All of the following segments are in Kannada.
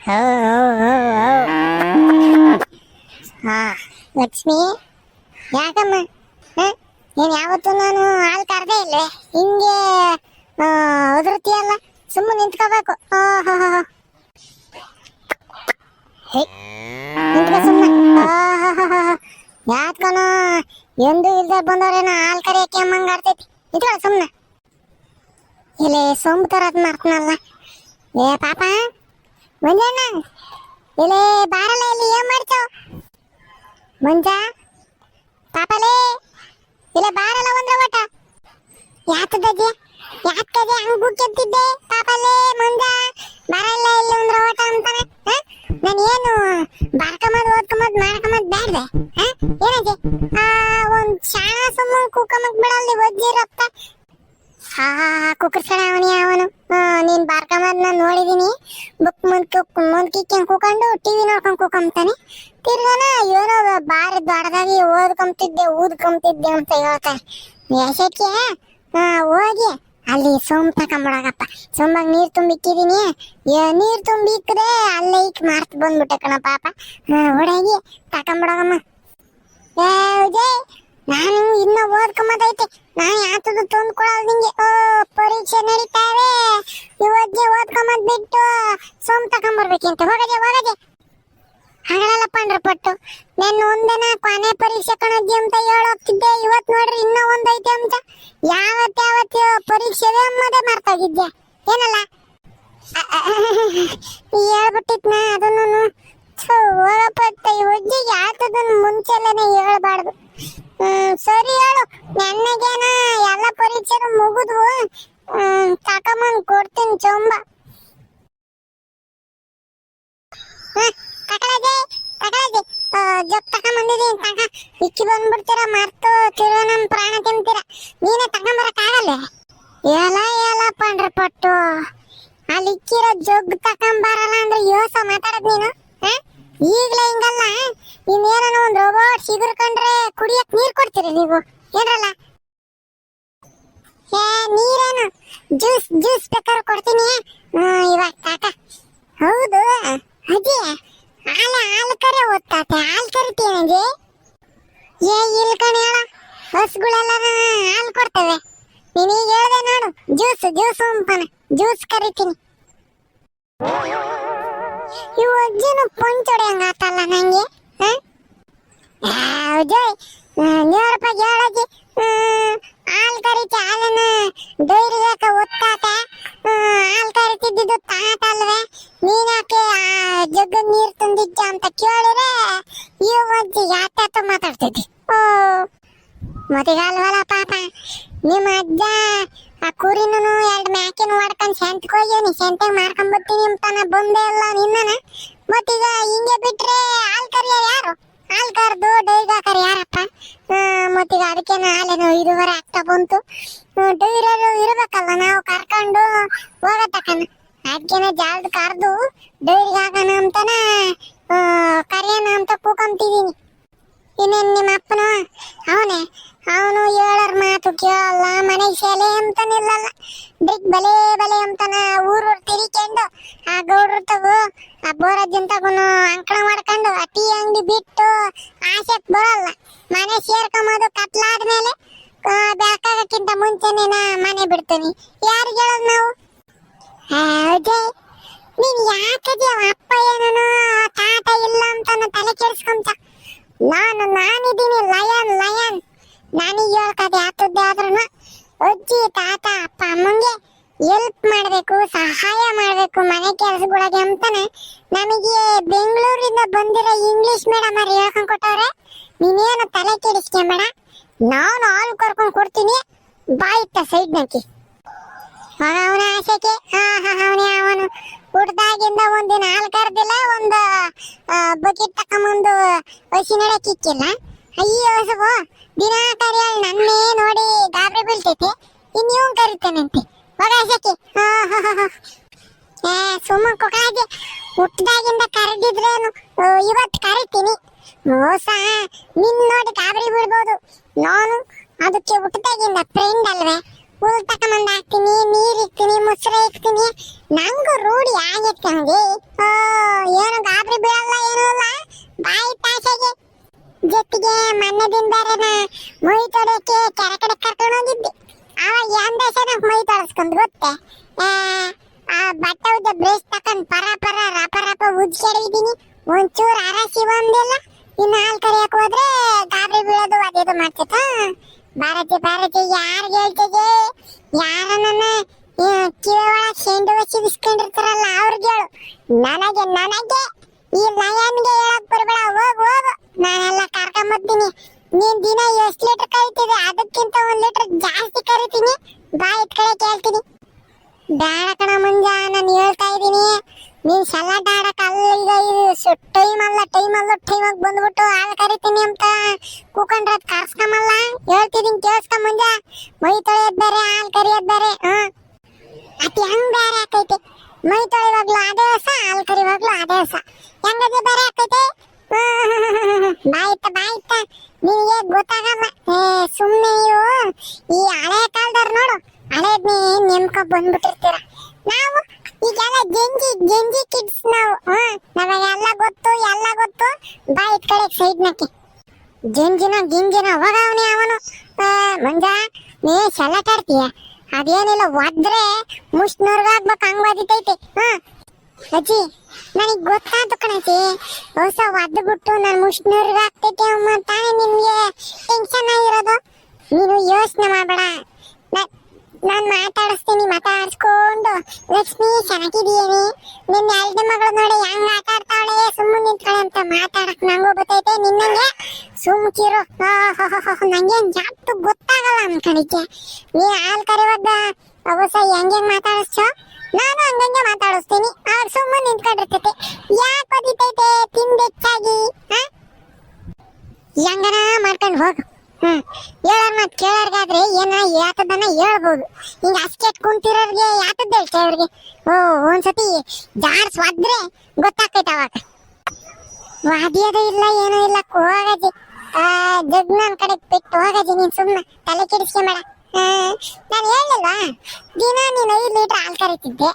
ಹೋ ಲಕ್ಷ್ಮಿ? ಯಾಕಮ್ಮ? ನೀನ್ ಯಾವತ್ತೂ ನಾನು ಹಾಲು ಕರ್ದೆ ಇಲ್ವೇ? ಹಿಂಗೆ ಆ, ಒದರ್ತೀಯಲ್ಲ ಸುಮ್ಮನೆ ನಿಂತ್ಕೋಬೇಕು. ನಿಂತ್ಕೋ ಸುಮ್ಮನೆ ಯಾಕನೋ ಎಂದು ಇಲ್ದೆ ಬಂದವ್ರೇನ ಹಾಲು ಕರಿಯಕ್ಕೆ ಅಮ್ಮಂಗ ಆಡ್ತೈತಿ. ನಿಂತ್ಕೊಳ್ಳ ಸುಮ್ಮನೆ ಇಲ್ಲಿ ಸೋಂಬು ತರದ್ ಮಾಡ್ತಾನಲ್ಲ ಏ ಪಾಪ. ಮಂಜಣ್ಣ ಇಲ್ಲಿ ಬಾರಲ್ಲ ಇಲ್ಲಿ, ಏನ್ ಮಾಡ್ತಾವ್ ಮಂಜ, ಪಾಪಲೇ ಇಲ್ಲ ಬಾರಲ್ಲ ಒಂದ್ರ ಒಟ ಯಾತದಜ್ಜಿ ಯಾಕದೆ ಹಂಗ್ ಗುಕ್ಕೆತ್ತಿದ್ದೆ ಪಾಪಲೇ, ಮಂಜ, ಬಾರಲ್ಲ ಇಲ್ಲಿ ಒಂದ್ರ ಒಟ ಅಂತಾನೆ ನಾನು ಏನು ಬಾರ್ಕಮದ್ ಓದ್ಕಮದ್ ಮಾಡ್ಕಮದ್ ಬ್ಯಾಡ್ದೆ ಹ? ಏನಜ್ಜಿ ಆ, ಒಂದ್ ಶಾಣ ಸುಮ್ಮನೆ ಕೂಕಮಕ್ ಬಿಡಲ್ಲಿ ಒಜ್ಜಿ ಹಾ ಕುಕ್ಕರ್ಸಣ ಅವನಿ, ಅವನು. ನೀನ್ ಬಾರ್ಕಮದ್ ನಾನು ನೋಡಿದೀನಿ. ಬುಕ್ ಮುಂದ್ ಮುಂದ್ ಕಿಕ್ಕಂಗ್ ಕೂಕೊಂಡು ಟಿವಿ ನೋಡ್ಕೊಂಡ್ ಕೂಕೊಂತಾನೆ ತಿರ್ಗಾನ ಏನೋ ಬಾರಿ ದೊಡ್ಡದಾಗಿ ಓದ್ಕೊಂತಿದ್ದೆ ಊದ್ಕೊಂತಿದ್ದೆ ಅಂತ ಹೇಳ್ತಾನೆ. ಹಾ, ಹೋಗಿ. ಅಲ್ಲಿ ಸೋಮ್ ತಕೊಂಬಿಡಕಪ್ಪ ಸೋಮಾಗ ನೀರ್ ತುಂಬಿಕ್ಕಿದೀನಿ. ನೀರ್ ತುಂಬಿಕ್ಕದೆ ಅಲ್ಲೇ ಇಕ್ ಮಾರ್ತ್ ಬಂದ್ಬಿಟ್ಟೆ ಕಣ ಪಾಪ. ಹೊಡಗಿ ತಕೊಂಬಿಡಗಮ್ಮ ವಿಜಯ್ ನಾನು ಇನ್ನ ಓದ್ಕೊಂಬದೈತೆ. ನಾನು ಯಾತದು ತಂದ್ಕೊಳಲ್ ನಿಂಗೆ. ಓ, ಪರೀಕ್ಷೆ ನಡೀತಾವೆ. ಇವತ್ತಿಗೆ ಓದ್ಕೊಂಬದ್ ಬಿಟ್ಟು ಸೋಮ್ ತಗೊಂಬರ್ಬೇಕಿಂತ. ಹೋಗದೆ ಹೋಗದೆ. ಪಂಡ್ರ ಪಟ್ಟು ನೆನ್ನ ಒಂದಿನ ಕೊನೆ ಪರೀಕ್ಷೆ ಕಣಜ್ಜಿ ಅಂತ ಹೇಳೋಗ್ತಿದ್ದೆ. ಇವತ್ ನೋಡ್ರಿ ಇನ್ನ ಒಂದೈತೆ ಅಂತ. ಯಾವತ್ ಯಾವತ್ ಪರೀಕ್ಷೆ ಅಮ್ಮದೇ ಮರ್ತೋಗಿದ್ದೆ. ಏನಲ್ಲ? ಹೇಳ್ಬಿಟ್ಟಿತ್ನ ಅದನ್ನು ಹೋಗಪ್ಪ ಇವಜ್ಜಿಗೆ ಯಾತದನ್ನು ಮುಂಚೆಲ್ಲನೆ ಹೇಳ್ಬಾರ್ದು. ಸರಿ ಹೇಳು. ನೆನ್ನೆಗೇನ ಎಲ್ಲ ಪರೀಕ್ಷೆನು ಮುಗಿದ್ವು. ತಕೊಂಬಂದ್ ಕೊಡ್ತೀನಿ ಚೊಂಬ. ತಕೊಳಜೆ ತಕೊಳಜೆ. ಜಗ್ ತಕೊಂಬಂದಿದೀನಿ ತಕ, ಇಕ್ಕಿ ಬಂದ್ಬಿಡ್ತೀರ, ಮರ್ತು ತಿರ್ಗಾ ನಮ್ ಪ್ರಾಣ ತಿಂತೀರ. ನೀನೇ ತಕೊಂಬರಕ್ಕಾಗಲ್ಲ ಏಲ ಏಲ ಪಂಡ್ರ ಪಟ್ಟು ಅಲ್ಲಿ ಇಕ್ಕಿರೋ ಜಗ್ ತಕೊಂಬರಲ್ಲ ಅಂದ್ರೆ ಯೋಸ ಮಾತಾಡದ್ ನೀನು? ಈಗ್ಲೇ ಹಿಂಗಲ್ಲ ಇನ್ನೇನೋ ಒಂದು ರೋಬೋಟ್ ಸಿಗುರ್ಕೊಂಡ್ರೆ ಕುಡಿಯಕ್ ನೀರ್ ಕೊಡ್ತೀರಿ ನೀವು. ಏನ್ರಲ್ಲ? ಏ ನೀರೇನು? ಜ್ಯೂಸ್ ಜ್ಯೂಸ್ ಬೇಕಾದ್ರೆ ಕೊಡ್ತೀನಿ. ಇವಾಗ ತಾತ. ಹೌದು ಅಜ್ಜಿ ಹಾಲು ಹಾಲು ಕರೆ ಓದ್ತಾತೆ ಹಾಲು ಕರಿತೀನಜ್ಜಿ ಏ ಇಲ್ಲ ಕಣೆ ಹೇಳ ಹಸುಗಳೆಲ್ಲ ಹಾಲು ಕೊಡ್ತವೆ. ನೀನೀಗ ಹೇಳ್ದೆ ನೋಡು. ಜ್ಯೂಸ್ ಜ್ಯೂಸ್ ಅಂತಾನೆ ಜ್ಯೂಸ್ ಕರಿತೀನಿ. ಇವು ಅಜ್ಜಿನ ಪಂಚೊಡೆ ಆತಲ್ಲ ನಂಗೆ. ಹ? ಹೌದು ನೂರು ರೂಪಾಯಿ ಆಲ್ ಹಾಲು ಕರಿತಿ ಹಾಲನ್ನ ಯಾಕ ಒತ್ತಾತ ಹಾಲು ಕರಿತಿದ್ದಿದ್ದು ತಾತಲ್ವೇ ನೀನ್ಯಾಕೆ ಜಗ್ಗ ನೀರು ತಂದಿದ್ದ ಅಂತ ಕೇಳಿದ್ರೆ ಈ ಅಜ್ಜಿ ಯಾತ ಮಾತಾಡ್ತಿದ್ದಿ. ಓ ಮತಿಗಲ್ವಲ್ಲ ಪಾಪ. ನಿಮ್ಮ ಅಜ್ಜ ಆ ಕುರಿನೂ ಎರಡು ಮ್ಯಾಕಿನ ಹೊಡ್ಕೊಂಡ್ ಸೆಂಟ್ಗೆ ಹೋಗ್ಯಾನಿ. ಸೆಂಟಿಗೆ ಮಾರ್ಕೊಂಡ್ ಬರ್ತೀನಿ ಅಂತಾನ, ಬಂದೇ ಇಲ್ಲ ನಿನ್ನನ. ಮತ್ತೀಗ ಹಿಂಗೆ ಬಿಟ್ರೆ ಹಾಲ್ ಯಾರು? ಹಾಲ್ ಕರ್ದು ಯಾರಪ್ಪ ಮತ್ತೀಗ ಅದಕ್ಕೇನು ಹಾಲೇನು ಇದುವರೆ ಆಗ್ತಾ ಬಂತು. ಡೈರರು ಇರಬೇಕಲ್ಲ, ನಾವು ಕರ್ಕೊಂಡು ಹೋಗತ್ತಕ್ಕನ ಅದಕ್ಕೇನ ಜಾಲದ ಕರ್ದು ಡೈರಿಗೆ ಹಾಕೋಣ ಅಂತನ ಕರಿಯೋಣ ಅಂತ ಕೂಕೊಂತಿದ್ದೀನಿ. ಇನ್ನೇನು ನಿಮ್ಮ ಅಪ್ಪನ ಅವನೇ? ಅವನು ಹೇಳರ್ ಮಾತು ಕೇಳಲ್ಲ ಮನೆ ಶಾಲೆ ಅಂತ ನಿಲ್ಲಲ್ಲ. ಬ್ರಿಕ್ ಬಲೆ ಬಲೆ ಅಂತಾನ ಊರು ತಿರಿಕೊಂಡು, ಆ ಗೌಡ್ರು ತಗೋ, ಆ ಬೋರಜ್ಜನ್ ತಗೋನು ಅಂಕಣ ಮಾಡ್ಕೊಂಡು ಅತಿ ಅಂಗಡಿ ಬಿಟ್ಟು ಆಸೆ ಬರಲ್ಲ. ಮನೆ ಸೇರ್ಕೊಂಬೋದು ಕತ್ಲಾದ್ಮೇಲೆ ಬೆಳಕಾಗಕ್ಕಿಂತ ಮುಂಚೆನೆ ನಾ ಮನೆ ಬಿಡ್ತೀನಿ. ಯಾರು ಹೇಳೋದು ನಾವು? ಹೌದೇ ನೀನ್ ಯಾಕದೆ ಅಪ್ಪ ಏನೋ ತಾತ ಇಲ್ಲ ಅಂತ ತಲೆ ಕೆಡಿಸ್ಕೊಂತ? ನಾನು ನಾನಿದ್ದೀನಿ ಲಯನ್ ಲಯನ್. ನನಗೆ ಹೇಳ್ಕದೆ ಯಾತದ್ದೇ ಆದ್ರೂ ಅಜ್ಜಿ, ತಾತ, ಅಪ್ಪ, ಅಮ್ಮಂಗೆ ಹೆಲ್ಪ್ ಮಾಡಬೇಕು, ಸಹಾಯ ಮಾಡಬೇಕು, ಮನೆ ಕೆಲಸಗಳಿಗೆ ಅಂತಾನೆ ನಮಗೆ ಬೆಂಗಳೂರಿಂದ ಬಂದಿರೋ ಇಂಗ್ಲಿಷ್ ಮೇಡಮ್ ಅವ್ರು ಹೇಳ್ಕೊಂಡ್ ಕೊಟ್ಟವ್ರೆ ನೀನೇನು ತಲೆ ಕೆಡಿಸ್ಕೊಂಬೇಡ ನಾನು ಹಾಲು ಕರ್ಕೊಂಡು ಕೊಡ್ತೀನಿ ಬಾಯಿತ್ತ ಸೈಡ್ ನಕ್ಕಿ ಅವನ ಆಸೆಗೆ ಅವನೇ ಅವನು ಹುಡ್ದಾಗಿಂದ ಒಂದಿನ ಹಾಲು ಕರೆದಿಲ್ಲ, ಒಂದು ಬಕೆಟ್ ತಕೊಂಬಂದು ಹಸಿ ಕಿಕ್ಕಿಲ್ಲ. ಅಯ್ಯೋ, ಹಸುಗು ದಿನ ಕರೆಯಲ್ ನನ್ನೇ ನೋಡಿ ಗಾಬರಿ ಬೀಳ್ತೈತೆ, ಇನ್ನೂ ಕರಿತಾನಂತೆ ಹೋಗ ಆಸೆಗೆ ಹಾ ಹಾ ಹಾ ಹಾ. ಏ, ಸುಮ್ಮ ಕೊಕಾಗೆ ಹುಟ್ಟದಾಗಿಂದ ಕರೆದಿದ್ರೇನು? ಇವತ್ತು ಕರಿತೀನಿ. ಮೋಸ. ನಿನ್ ನೋಡಿ ಗಾಬರಿ ಬಿಡ್ಬೋದು ನಾನು ಅದಕ್ಕೆ ಹುಟ್ಟದಾಗಿಂದ ಫ್ರೆಂಡ್ ಅಲ್ವೇ. ಹುಲ್ ತಕೊಂಬಂದ್ ಹಾಕ್ತೀನಿ ನೀರು ಇಕ್ತೀನಿ ಮೊಸರು ಇಕ್ತೀನಿ. ನಂಗೂ ರೂಢಿ ಆಗೈತೆ ಹಂಗೆ. ಏನು ಗಾಬರಿ ಬೀಳಲ್ಲ, ಏನೂ ಇಲ್ಲ ಬಾಯಿ ತಾಸೆಗೆ ಜೊತೆಗೆ ಮೊನ್ನೆ ದಿನ ಬೇರೆನ ಮೈ ತೊಡಕ್ಕೆ ಕೆರೆ ಕಡೆ ಕರ್ಕೊಂಡು ಹೋಗಿದ್ದೆ ಅವಾಗ ಎಂದ ಸಲ ಮೈ ತೊಳಸ್ಕೊಂಡು ಗೊತ್ತೆ? ಆ, ಬಟ್ಟೆ ಉದ್ದ ಬ್ರೇಸ್ ತಕೊಂಡ್ ಪರ ಪರ ರಪ ರಪ ಉಜ್ಜಾಡಿದೀನಿ ಒಂಚೂರು ಅರಸಿ ಒಂದಿಲ್ಲ ಇನ್ನು ಹಾಲು ಕರಿಯಕ್ ಹೋದ್ರೆ ಗಾಬರಿ ಬೀಳೋದು ಅದೇದು ಮಾಡ್ತಿತ್ತ? ಭಾರತಿ ಭಾರತಿ ಯಾರಿಗೆ ಹೇಳ್ತಿಗೆ ಯಾರ ನನ್ನ ಕಿವಿ ಒಳಗೆ ಶೆಂಡು ಹಚ್ಚಿ ಬಿಸ್ಕೊಂಡಿರ್ತಾರಲ್ಲ ಅವ್ರಿಗೆ ಹೇಳು. ನನಗೆ ನನಗೆ ಈ ಲಯನ್ಗೆ ಹೇಳಕ್ ಬರ್ಬೇಡ ಹೋಗ್ ಹೋಗು ನಾನೆಲ್ಲ ಕರ್ಕೊಂಬರ್ತೀನಿ ನೀನ್ ದಿನ ಎಷ್ಟ್ ಲೀಟರ್ ಕರಿತಿದೆ ಅದಕ್ಕಿಂತ ಒಂದ್ ಲೀಟರ್ ಜಾಸ್ತಿ ಕರಿತೀನಿ ಬಾ ಇತ್ ಕಡೆ ಕೇಳ್ತೀನಿ ಬೇಡ ಕಣ ಮುಂಜ ನಾನು ಹೇಳ್ತಾ ಇದ್ದೀನಿ ನೀನ್ ಸಲಾಡ್ ಆಡಕ್ ಅಲ್ಲಿಗ ಇದು ಟೈಮ್ ಅಲ್ಲ ಟೈಮ್ ಅಲ್ಲ ಟೈಮ್ ಆಗಿ ಬಂದ್ಬಿಟ್ಟು ಹಾಲು ಕರಿತೀನಿ ಅಂತ ಕೂಕೊಂಡ್ರ ಅದ್ ಹೇಳ್ತಿದ್ದೀನಿ ಕೇಳಿಸ್ಕ ಮುಂದೆ. ಮೈ ತೊಳೆಯೋದ್ ಬೇರೆ, ಹಾಲು ಕರಿಯೋದ್ ಬೇರೆ ಹ್ಮ್ ಅತಿ ಹೆಂಗ್ ಬೇರೆ ಆಕೈತಿ. ಮೈ ತೊಳೆಯುವಾಗ್ಲೂ ಅದೇ ಹೊಸ, ಹಾಲು ಕರಿವಾಗ್ಲೂ ಅದೇ ಹೊಸ. ಹೆಂಗದೆ ಬೇರೆ ಆಕೈತಿ? ಬಾಯ್ತ ಬಾಯ್ತ ನಿನಗೆ ಗೊತ್ತಾಗಲ್ಲ ಏ ಸುಮ್ಮನೆ ನೀವು ಈ ಹಳೆ ಕಾಲದವ್ರು ನೋಡು ಹಳೇದ್ನೇ ನೆಮ್ಕ ಬಂದ್ಬಿಟ್ಟಿರ್ತೀರ ನಾವು ಈಗೆಲ್ಲ ಜಂಜಿ ಜಂಜಿ ಕಿಡ್ಸ್ ನಾವು ಹ್ಮ್ ನಮಗೆಲ್ಲ ಗೊತ್ತು ಎಲ್ಲ ಗೊತ್ತು ಬಾಯ್ತ ಕಡೆ ಸೈಡ್ ನಕ್ಕೆ ಗಿಂಜಿನ ಗಿಂಜಿನ ಅವಾಗ ಅವನೇ ಅವನು ಆ, ಮಂಜ ಆಡ್ತೀಯ? ಅದೇನಿಲ್ಲ, ಒದ್ರೆ ಮುಷ್ಣೂರ್ಗಾಗ್ಬೇಕು ಹಂಗ್ ಒದಿತೈತೆ ಹಾ ಅಜ್ಜಿ, ನನಗ್ ಗೊತ್ತಾಯ್ತು ಕಣಜ್ಜಿ. ಹೊಸ ಒದ್ದು ಬಿಟ್ಟು ನಾನು ಮುಷ್ಣೂರ್ಗಾಗ್ತೈತೆ ಅಮ್ಮ ತಾನೇ ನಿನ್ಗೆ ಟೆನ್ಷನ್ ಆಗಿರೋದು. ನೀನು ಯೋಚನೆ ಮಾಡಬೇಡ. ನಾನು ಮಾತಾಡಿಸ್ತೀನಿ ಮಾತಾಡಿಸ್ಕೊಂಡು ಲಕ್ಷ್ಮಿ ಚೆನ್ನಾಗಿದೀಯೇನಿ ನಿನ್ನ ಎರಡನೇ ಮಗಳು ನೋಡಿ ಹೆಂಗ್ ಆಟ ಆಡ್ತಾವಳೆ ಸುಮ್ಮನೆ ನಿಂತ್ಕೊಳ್ಳೆ ಅಂತ ಮಾತಾಡಕ್ ನಂಗೂ ಗೊತ್ತೈತೆ. ನಿನ್ನಂಗೆ ಸುಮ್ಕಿರು. ನಂಗೇನ್ ಜಾಸ್ತಿ ಗೊತ್ತಾಗಲ್ಲ ಅನ್ಕೊಂಡಿದ್ದೆ ನೀ ಹಾಲ್ ಕರೆಯುವಾಗ ಅವಸ ಹೆಂಗೆ ಮಾತಾಡಿಸ್ಚೋ? ನಾನು ಹಂಗಂಗೆ ಮಾತಾಡಿಸ್ತೀನಿ. ಅವ್ರು ಸುಮ್ಮನೆ ನಿಂತ್ಕೊಂಡಿರ್ತೈತೆ ಯಾಕೆ ಒದಿತೈತೆ ತಿಂದು ಹೆಚ್ಚಾಗಿ ಹಾ ಹೆಂಗನ ಮಾಡ್ಕೊಂಡು ಹೋಗು ಹ್ಮ್ ಹೇಳೋರ್ ಮತ್ ಕೇಳೋರ್ಗಾದ್ರೆ ಏನ ಯಾತದನ್ನ ಹೇಳ್ಬೋದು ಹಿಂಗ ಅಸ್ಕೆಟ್ ಕುಂತಿರೋರ್ಗೆ ಯಾತದ ಹೇಳ್ತೆ ಅವ್ರಿಗೆ ಓ ಒಂದ್ಸತಿ ಜಾಡ್ಸ್ ಒದ್ರೆ ಅವಾಗ. ವಾದಿಯೋದು ಇಲ್ಲ, ಏನೂ ಇಲ್ಲ. ಹೋಗಜಿ ಜಗ್ ನನ್ ಕಡೆ ಬಿಟ್ಟು ಹೋಗಜಿ ನೀನ್ ಸುಮ್ಮನೆ ತಲೆ ಕೆಡಿಸ್ಕೊಂಬೇಡ ನಾನು ಹೇಳಿಲ್ವಾ ದಿನ ನೀನು ಐದು ಲೀಟರ್ ಹಾಲು ಕರಿತಿದ್ದೆ.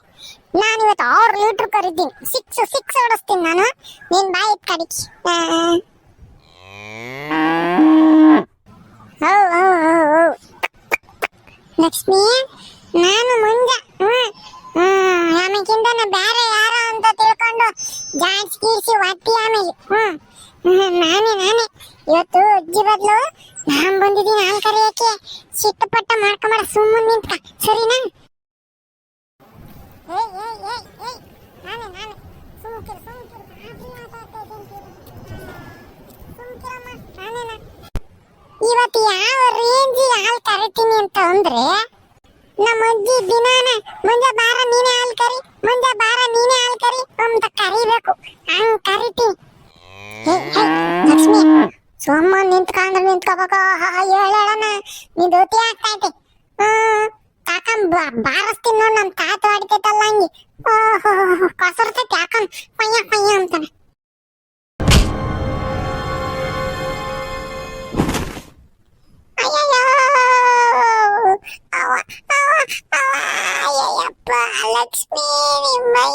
ನಾನು ಇವತ್ತು ಆರು ಲೀಟರ್ ಕರಿತೀನಿ. ಸಿಕ್ಸ್ ಸಿಕ್ಸ್ ಓಡಿಸ್ತೀನಿ ನಾನು. ನೀನ್ ಬಾಯಿ ಕಡಿಕಿ ಹೌ ಹೌ ಹೌ ಹೌ ಲಕ್ಷ್ಮಿ ನಾನು ಮುಂಜ ಹ್ಮ್ ಹ್ಮ್ ಆಮೇಕಿಂದ ನಾ ಬೇರೆ ಯಾರೋ ಅಂತ ತಿಳ್ಕೊಂಡು ಜಾಡ್ಸ್ ಗೀಡ್ಸಿ ಒತ್ತಿ ಆಮೇಲೆ ಹ್ಮ್ ಹ್ಮ್, ನಾನೇ ನಾನೇ ಇವತ್ತು ಅಜ್ಜಿ ಬದ್ಲು ನಾನ್ ಬಂದಿದ್ದೀನಿ ಹಾಲು ಕರಿಯಕ್ಕೆ ಸಿಟ್ಟು ಪಟ್ಟ ಮಾಡ್ಕೊಂಬೇಡ ಸುಮ್ಮನೆ ನಿಂತ್ಕ. ಸರಿನಾ? ಏಯ್ ಏಯ್ ಏಯ್ ಇವತ್ತು ಯಾವ ರೇಂಜ್ ಹಾಲು ಕರಿತೀನಿ ಅಂತ ಅಂದ್ರೆ, ನಮ್ಮ ಅಜ್ಜಿ ದಿನಾನ, ಮುಂಜೆ ಬಾರ ನೀನೇ ಹಾಲು ಕರಿ, ಮುಂಜೆ ಬಾರ ನೀನೇ ಹಾಲು ಕರಿ ಅಂತ ಕರಿಬೇಕು. ಹಂಗ್ ಕರಿತೀನಿ. ಲಕ್ಷ್ಮಿ. ಸುಮ್ಮ ನಿಂತ್ಕೊಂಡ್ರೆ ನಿಂತ್ಕೋಬೇಕು. ಹೇಳೋಣ ನೀ ಧೋತಿ ಆಗ್ತೈತೆ ಹ್ಮ್. ಕಾಕಂ ಬಾರಿಸ್ತೀನಿ ನೋಡ್ ನಮ್ ತಾತ ಹೊಡಿತೈತಲ್ಲ ಹಂಗೆ. ಓಹೋ, ಕಸರ್ತೈತಿ ಯಾಕಂ? ಪಯ್ಯ ಪಯ್ಯ ಅಂತಾನೆ. ಅಯ್ಯಯ್ಯೋ. ಅವ ಅವ ಅವ ಅಯ್ಯಯ್ಯಪ್ಪ, ಲಕ್ಷ್ಮೀ ನಿಮ್ಮಯ್ಯನವ್ವ ಅತ್ತೆ